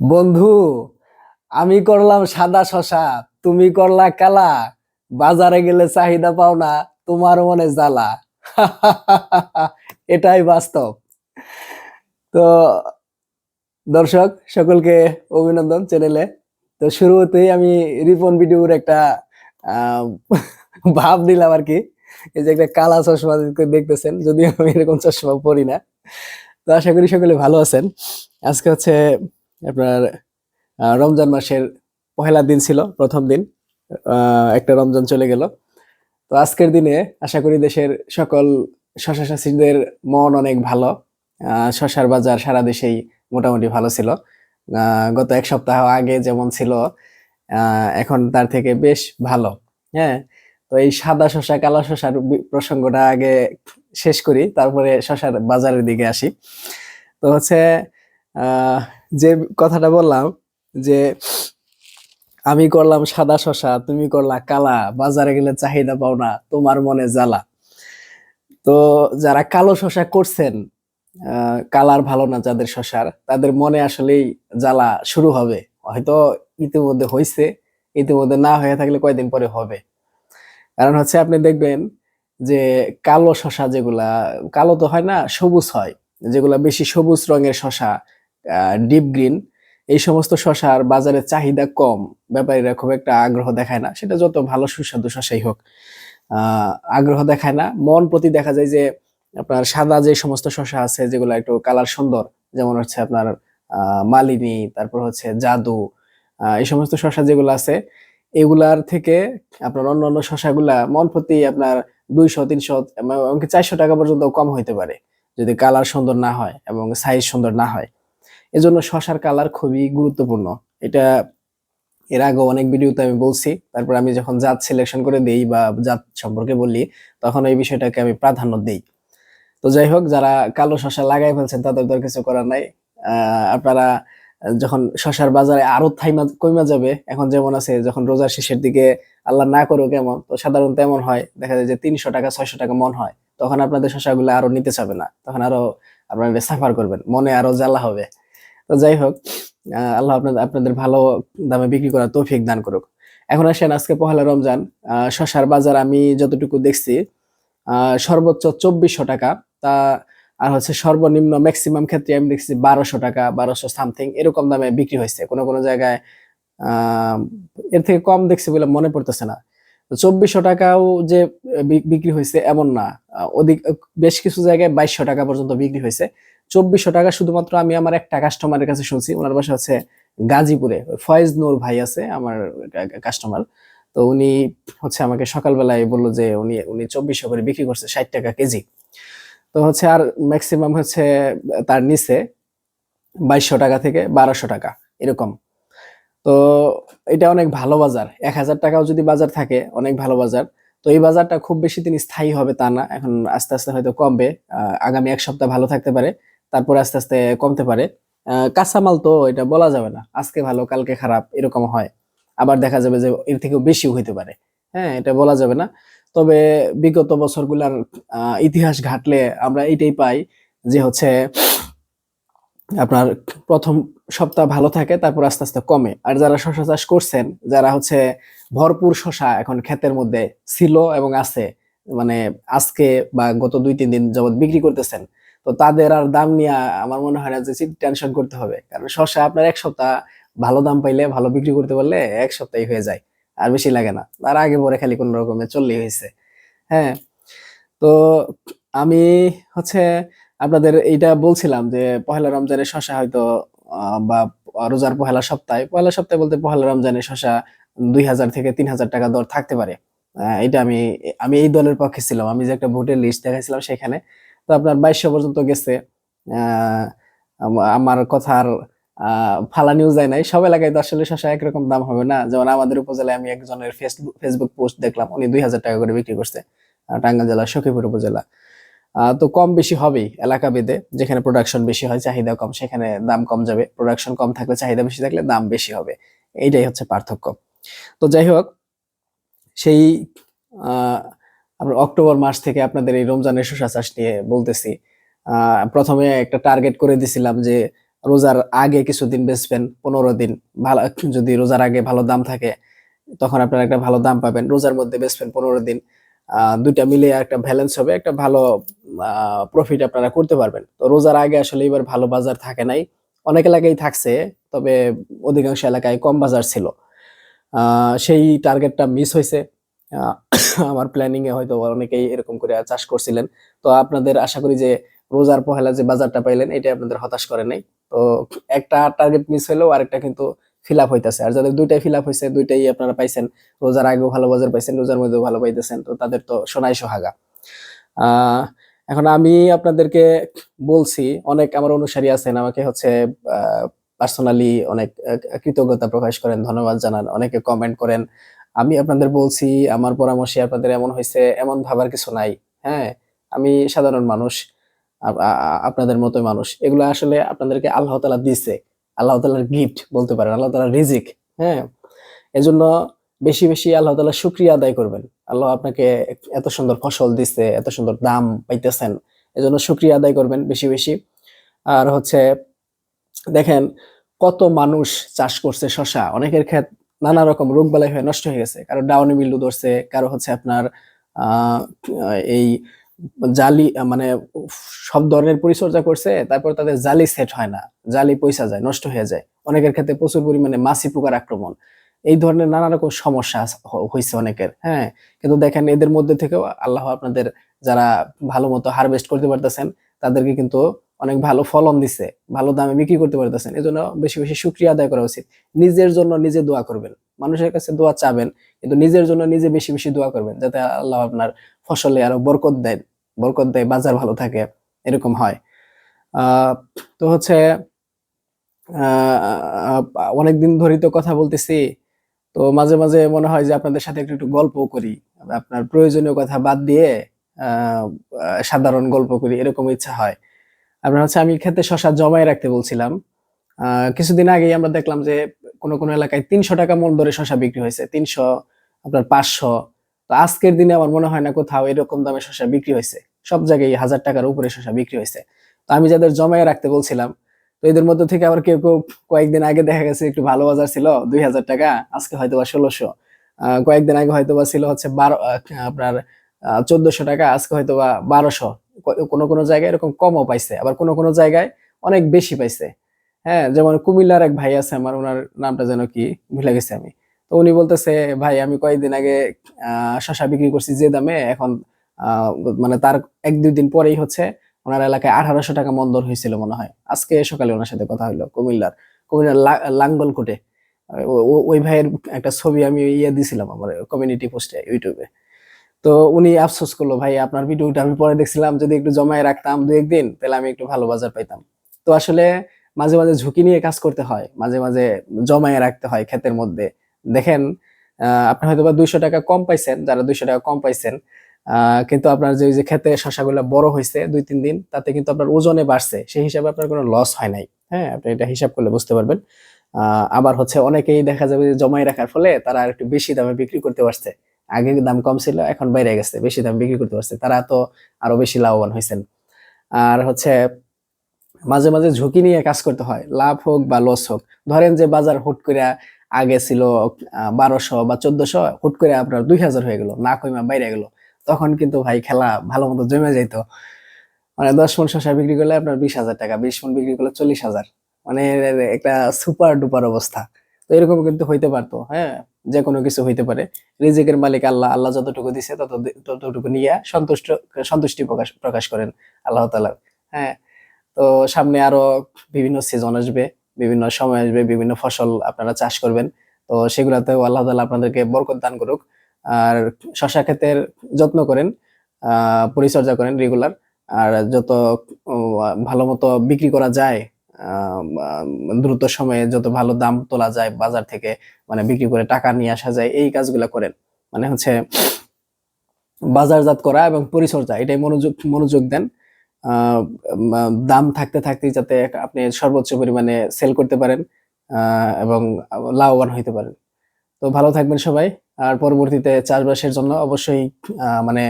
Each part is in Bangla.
বন্ধু, আমি করলাম সাদা শশা, তুমি করলা কালা। বাজারে গেলে চাহিদা পাও না, তোমার মনে জ্বালা। এটাই বাস্তব। তো দর্শক, সকলকে অভিনন্দন চ্যানেলে। তো শুরুতেই আমি রিপন ভিডিওর একটা ভাব দিলাম আর কি। এই যে একটা কালা চশমা দেখতেছেন, যদিও আমি এরকম চশমা পরি না। তো আশা করি সকলে ভালো আছেন। আজকে হচ্ছে আপনার রমজান মাসের পহেলা দিন ছিল, প্রথম দিন একটা রমজান চলে গেল। তো আজকের দিনে আশা করি দেশের সকল শশা চাষীদের মন অনেক ভালো। শশার বাজার সারা দেশেই মোটামুটি ভালো ছিল। গত এক সপ্তাহ আগে যেমন ছিল এখন তার থেকে বেশ ভালো। হ্যাঁ তো এই সাদা শশা, কালো শশার প্রসঙ্গটা আগে শেষ করি, তারপরে শশার বাজারের দিকে আসি। তো হচ্ছে যে কথাটা বললাম যে আমি করলাম সাদা শশা, তুমি করলা কালা, বাজারে গেলে চাহিদা পাও না, তোমার মনে জ্বালা। তো যারা কালো শশা করছেন কালার ভালো না যাদের শশার, তাদের মনে আসলেই জ্বালা শুরু হবে। হয়তো ইতিমধ্যে হয়েছে ইতিমধ্যে না হয়ে থাকলে কয়দিন পরে হবে। কারণ হচ্ছে আপনি দেখবেন যে কালো শশা যেগুলা, কালো তো হয় না, সবুজ হয়, যেগুলা বেশি সবুজ রঙের শশা ডিপ গ্রিন এই সমস্ত শশার বাজারে চাহিদা কম, ব্যাপারীরা খুব একটা আগ্রহ দেখায় না। সেটা যত ভালো সুস্বাদু শশাই হোক আগ্রহ দেখায় না। মন প্রতি দেখা যায় যে আপনার সাদা যে সমস্ত শশা আছে, যেগুলো একটু কালার সুন্দর, যেমন হচ্ছে আপনার মালিনী, তারপর হচ্ছে জাদু এই সমস্ত শশা যেগুলো আছে, এগুলার থেকে আপনার অন্য অন্য শশাগুলা মন প্রতি আপনার দুইশো, তিনশো, এমনকি চারশো টাকা পর্যন্ত কম হইতে পারে, যদি কালার সুন্দর না হয় এবং সাইজ সুন্দর না হয়। এজন্য শশার কালার খুবই গুরুত্বপূর্ণ। এটা এর আগে অনেক ভিডিওতে আমি বলছি, তারপর আমি যখন জাত সিলেকশন করে দেই বা জাত সম্পর্কে বলি, তখন এই বিষয়টাকে আমি প্রাধান্য দেই। তো যাই হোক, যারা কালো শশা লাগাই ফেলছেন, তাদের তো কিছু করার নাই। আপনারা যখন শশার বাজারে আরও থাইমা, কইমা যাবে, এখন যেমন আছে, যখন রোজার শেষের দিকে আল্লাহ না করুক এমন, তো সাধারণত এমন হয়, দেখা যায় যে তিনশো টাকা, ছয়শো টাকা মন হয়, তখন আপনাদের শশাগুলো আরও নিতে চাবে না, তখন আরও আপনারা সাফার করবেন, মনে আরও জ্বালা হবে। যাই হোক আল্লাহ আপনাদের আপনাদের ভালো দামে বিক্রি করার তৌফিক দান করুক। এখন আসেন আজকে পহেলা রমজান শশার বাজার আমি যতটুকু দেখছি সর্বোচ্চ চব্বিশশো টাকা, তা আর হচ্ছে সর্বনিম্ন ম্যাক্সিমাম ক্ষেত্রে আমি দেখছি বারোশো টাকা, বারোশো সামথিং এরকম দামে বিক্রি হয়েছে। কোনো কোনো জায়গায় এর থেকে কম দেখছি বলে মনে পড়তেছে না। চব্বিশশো টাকাও যে বিক্রি হয়েছে এমন না। অধিক, বেশ কিছু জায়গায় বাইশশো টাকা পর্যন্ত বিক্রি হয়েছে। চব্বিশশো টাকা শুধুমাত্র আমি আমার একটা কাস্টমারের কাছে শুনছি। ওনার বাসা হচ্ছে গাজীপুরে। ফয়েজ নূর ভাই আছে আমার কাস্টমার তো উনি হচ্ছে আমাকে সকালবেলায় বলল যে উনি উনি চব্বিশশো করে বিক্রি করছে ষাট টাকা কেজি। তো হচ্ছে আর ম্যাক্সিমাম হচ্ছে তার নিচে বাইশশো টাকা থেকে বারোশো টাকা, এরকম। তো এটা অনেক ভালো বাজার। এক হাজার টাকাও যদি বাজার থাকে, অনেক ভালো বাজার। তো এই বাজারটা খুব বেশি দিন স্থায়ী হবে তা না। এখন আস্তে আস্তে হয়তো কমবে। আগামী এক সপ্তাহ ভালো থাকতে পারে। তারপরে আস্তে আস্তে কমতে পারে। কাঁচামাল তো এটা বলা যাবে না। আজকে ভালো, কালকে খারাপ, এরকম হয়। আবার দেখা যাবে যে এর থেকেও বেশিও হইতে পারে। হ্যাঁ এটা বলা যাবে না। তবে বিগত বছরগুলার ইতিহাস ঘাটলে আমরা এইটাই পাই যে হচ্ছে আপনার প্রথম সপ্তাহ ভালো থাকে, তারপর আস্তে আস্তে কমে। আর যারা শশা চাষ করছেন, যারা হচ্ছে ভরপুর শশা এখন ক্ষেতের মধ্যে ছিল এবং আছে মানে আজকে বা গত দুই, তিন দিন যাবত বিক্রি করতেছেন তো তাদের আর দাম নিয়ে আমার মনে হয় না যে টেনশন করতে হবে। কারণ শসা আপনার এক সপ্তাহ ভালো দাম পাইলে, ভালো বিক্রি করতে পারলে এক সপ্তাহে হয়ে যায়, আর বেশি লাগে না। তার আগে পরে খালি কোন রকমে চললেই হয়েছে। হ্যাঁ তো আমি হচ্ছে আপনাদের এইটা বলছিলাম যে পহেলা রমজানের শশা হয়তো বা রোজার পহেলা সপ্তাহে পহেলা সপ্তাহে বলতে পহেলা রমজানের শশা দুই হাজার থেকে তিন হাজার টাকা দর থাকতে পারে। এটা আমি আমি এই দলের পক্ষে ছিলাম। আমি যে একটা ভোটের লিস্ট দেখাইছিলাম সেখানে তো আপনার বাইশশো পর্যন্ত গেছে। আমার কথার আহ, ফালানিও যায় নাই। সব এলাকায় আসলে শশা একরকম দাম হবে না। যেমন আমাদের উপজেলায় আমি একজনের ফেসবুক ফেসবুক পোস্ট দেখলাম উনি দুই হাজার টাকা করে বিক্রি করছে টাঙ্গাইল জেলা সখীপুর উপজেলা। তো কম বেশি হবেই এলাকা ভেদে। যেখানে প্রোডাকশন বেশি হয় চাহিদা কম সেখানে দাম কম যাবে। প্রোডাকশন কম থাকলে চাহিদা বেশি থাকলে দাম বেশি হবে। এইটাই হচ্ছে পার্থক্য। তো যাই হোক সেই আমরা অক্টোবর মাস থেকে আপনাদের এই রমজানের শসা চাষ নিয়ে বলতেছি। প্রথমে একটা টার্গেট করে দিছিলাম যে রোজার আগে কিছুদিন বেচবেন, পনেরো দিন ভালো, যদি রোজার আগে ভালো দাম থাকে, তখন আপনারা একটা ভালো দাম পাবেন। রোজার মধ্যে বেচবেন পনেরো দিন। দুইটা মিলিয়ে একটা ব্যালেন্স হবে, একটা ভালো প্রফিট আপনারা করতে পারবেন। তো রোজার আগে আসলে এবার ভালো বাজার থাকে নাই। অনেক এলাকায় থাকছে, তবে অধিকাংশ এলাকায় কম বাজার ছিল। সেই টার্গেটটা মিস হয়েছে আমার প্ল্যানিং এ হয়তো অনেকেই এরকম করে চাষ করছিলেন। তো আপনাদের আশা করি যে রোজার পহেলা যে বাজারটা পাইলেন এটা আপনাদের হতাশ করে নাই। তো একটা টার্গেট মিস হলেও আরেকটা কিন্তু ফিল আপ হইতেছে। আর যাদের দুইটাই ফিল আপ হয়েছে দুইটাই আপনারা পাইছেন, রোজার আগেও ভালো বাজার পাইছেন, রোজার মধ্যেও ভালো পাইতেছেন, তো তাদের তো সোনাই সোহাগা। এখন আমি আপনাদেরকে বলছি, অনেক আমার অনুসারী আছেন, আমাকে হচ্ছে পার্সোনালি অনেক কৃতজ্ঞতা প্রকাশ করেন, ধন্যবাদ জানান, অনেকে কমেন্ট করেন। আমি আপনাদের বলছি, আমার পরামর্শে আপনাদের এমন হয়েছে, এমন ভাবার কিছু নাই। হ্যাঁ আমি সাধারণ মানুষ আপনাদের মতো মানুষ। এগুলো আসলে আপনাদেরকে আল্লাহ তালা দিছে আল্লাহ তালার গিফট বলতে পারেন, আল্লাহ তালার রিজিক। হ্যাঁ এজন্য বেশি বেশি আল্লাহ তালা শুক্রিয়া আদায় করবেন। আল্লাহ আপনাকে এত সুন্দর ফসল দিচ্ছে এত সুন্দর দাম পাইতেছেন। এজন্য শুক্রিয়া আদায় করবেন বেশি বেশি। আর হচ্ছে, দেখেন কত মানুষ চাষ করছে শশা অনেকের ক্ষেত নানা রকম রোগ বালাই হয়ে নষ্ট হয়ে গেছে। কারও ডাউনি মিল্ডু ধরছে, কারও হচ্ছে আপনার এই জালি মানে সব ধরনের পরিচর্যা করছে, তারপর তাদের জালি সেট হয় না। জালি পয়সা যায়, নষ্ট হয়ে যায়। অনেকের ক্ষেত্রে প্রচুর পরিমাণে মাছি পোকার আক্রমণ। এই ধরনের নানা রকম সমস্যা হয়েছে অনেকের হ্যাঁ। কিন্তু দেখেন, এদের মধ্যে থেকেও আল্লাহ আপনাদের যারা ভালো মতো হারভেস্ট করতে পারতেছেন, তাদেরকে কিন্তু অনেক ভালো ফলন দিছে, ভালো দামে বিক্রি করতে পারতেছেন এই জন্য বেশি বেশি শুক্রিয়া আদায় করা উচিত। নিজের জন্য নিজে দোয়া করবেন। মানুষের কাছে দোয়া চাবেন, কিন্তু নিজের জন্য নিজে বেশি বেশি দোয়া করবেন, যাতে আল্লাহ আপনার ফসলে আরও বরকত দেয় বরকত দেয়, বাজার ভালো থাকে, এরকম হয়। তো হচ্ছে অনেকদিন ধরেই তো কথা বলতেছি, তো মাঝে মাঝে মনে হয় যে আপনাদের সাথে একটু একটু গল্প করি, আপনার প্রয়োজনীয় কথা বাদ দিয়ে সাধারণ গল্প করি, এরকম ইচ্ছা হয়। আপনার হচ্ছে আমি খেতে শশা জমায় রাখতে বলছিলাম। কিছুদিন আগেই আমরা দেখলাম যে কোনো কোনো এলাকায় তিনশো টাকা মূল ধরে শশা বিক্রি হয়েছে, তিনশো, আপনার পাঁচশো। তো আজকের দিনে আমার মনে হয় না কোথাও এরকম দামে শশা বিক্রি হয়েছে। সব জায়গায় হাজার টাকার উপরে শশা বিক্রি হয়েছে। তো আমি যাদের জমায় রাখতে বলছিলাম, তো এদের মধ্যে থেকে আবার কেউ কেউ কয়েকদিন আগে দেখা গেছে একটু ভালো বাজার ছিল, দুই হাজার টাকা, আজকে হয়তো বা ষোলোশো কয়েকদিন আগে হয়তো বা ছিল হচ্ছে বারো আপনার চোদ্দশো টাকা, আজকে হয়তো বা বারোশো কোনো কোনো জায়গায় এরকম কমও পাইছে, আবার কোনো কোনো জায়গায় অনেক বেশি পাইছে। হ্যাঁ যেমন কুমিল্লার এক ভাই আছে আমার, ওনার নামটা যেন কি ভুলে গেছি আমি। তো উনি বলতেছে, ভাই, আমি কয়েকদিন আগে শশা বিক্রি করছি যে দামে, এখন মানে তার এক দুই দিন পরেই হচ্ছে ওনার এলাকায় আঠারোশো টাকা মন্দর হয়েছিল মনে হয়। আজকে সকালে ওনার সাথে কথা হলো কুমিল্লার কুমিল্লার লাঙ্গলকোটে। ওই ভাইয়ের একটা ছবি আমি ইয়ে দিছিলাম আমার কমিউনিটি পোস্টে ইউটিউবে তো উনি আফসোস করল, ভাই, আপনার ভিডিওটা আমি পরে দেখছিলাম, যদি একটু জমায় রাখতাম দু একদিন, তাহলে আমি একটু ভালো বাজার পাইতাম। তো আসলে মাঝে মাঝে ঝুঁকি নিয়ে কাজ করতে হয়, মাঝে মাঝে জমায়ে রাখতে হয় ক্ষেতের মধ্যে। দেখেন আপনি হয়তো বা দুইশো টাকা কম পাইছেন, যারা দুইশো টাকা কম পাইছেন কিন্তু আপনার যে ক্ষেতে শশাগুলো বড় হয়েছে দুই, তিন দিন, তাতে কিন্তু আপনার ওজনে বাড়ছে, সেই হিসাবে আপনার কোনো লস হয় নাই। হ্যাঁ আপনি এটা হিসাব করলে বুঝতে পারবেন। আবার হচ্ছে অনেকেই দেখা যাবে যে জমাই রাখার ফলে তারা আর একটু বেশি দামে বিক্রি করতে পারছে। আগে দাম কম ছিল, এখন বাইরে গেছে, বেশি দাম বিক্রি করতে পারছে, তারা তো আরও বেশি লাভবান হয়েছেন। আর হচ্ছে, মাঝে মাঝে ঝুঁকি নিয়ে কাজ করতে হয়, লাভ হোক বা লস হোক। ধরেন যে বাজার হুট করে আগে ছিল বারোশো বা চোদ্দশো, হুট করে আপনার দুই হাজার হয়ে গেল, না কইমা বাইরে গেল। তখন কিন্তু ভাই খেলা ভালো মতো জমে যাইতো। মানে দশ মন শসা বিক্রি করলে আপনার বিশ হাজার টাকা, বিশ মন বিক্রি করলে চল্লিশ হাজার। মানে একটা সুপার ডুপার অবস্থা। তো এরকম কিন্তু হইতে পারতো হ্যাঁ? যে কোনো কিছু হইতে পারে। রিজিকের মালিক আল্লাহ আল্লাহ যতটুকু দিছে তত ততটুকু নিয়ে সন্তুষ্ট, সন্তুষ্টি প্রকাশ প্রকাশ করেন আল্লাহ তালা হ্যাঁ? তো সামনে আরও বিভিন্ন সিজন আসবে, বিভিন্ন সময় আসবে, বিভিন্ন ফসল আপনারা চাষ করবেন। তো সেগুলাতেও আল্লাহ তালা আপনাদেরকে বরকত দান করুক। আর শশা ক্ষেতের যত্ন করেন পরিচর্যা করেন রেগুলার আর যত ভালো মতো বিক্রি করা যায় দ্রুত সময়ে যত ভালো দাম তোলা যায়, বাজার থেকে মানে বিক্রি করে টাকা নিয়ে আসা যায়, এই কাজগুলা করেন। মানে হচ্ছে বাজারজাত করা এবং পরিচর্যা, এটাই মনোযোগ মনোযোগ দেন। দাম থাকতে থাকতে যাতে আপনি সর্বোচ্চ পরিমাণে সেল করতে পারেন এবং লাভবান হইতে পারেন। তো ভালো থাকবেন সবাই, আর পরবর্তীতে চাষবাসের জন্য অবশ্যই মানে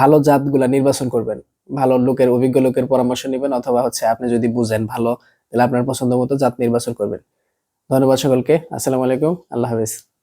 ভালো জাতগুলা নির্বাচন করবেন। ভালো লোকের, অভিজ্ঞ লোকের পরামর্শ নেবেন অথবা হচ্ছে আপনি যদি বুঝেন ভালো, তাহলে আপনার পছন্দ মতো জাত নির্বাচন করবেন। ধন্যবাদ সকলকে, আসসালামু আলাইকুম, আল্লাহ হাফেজ।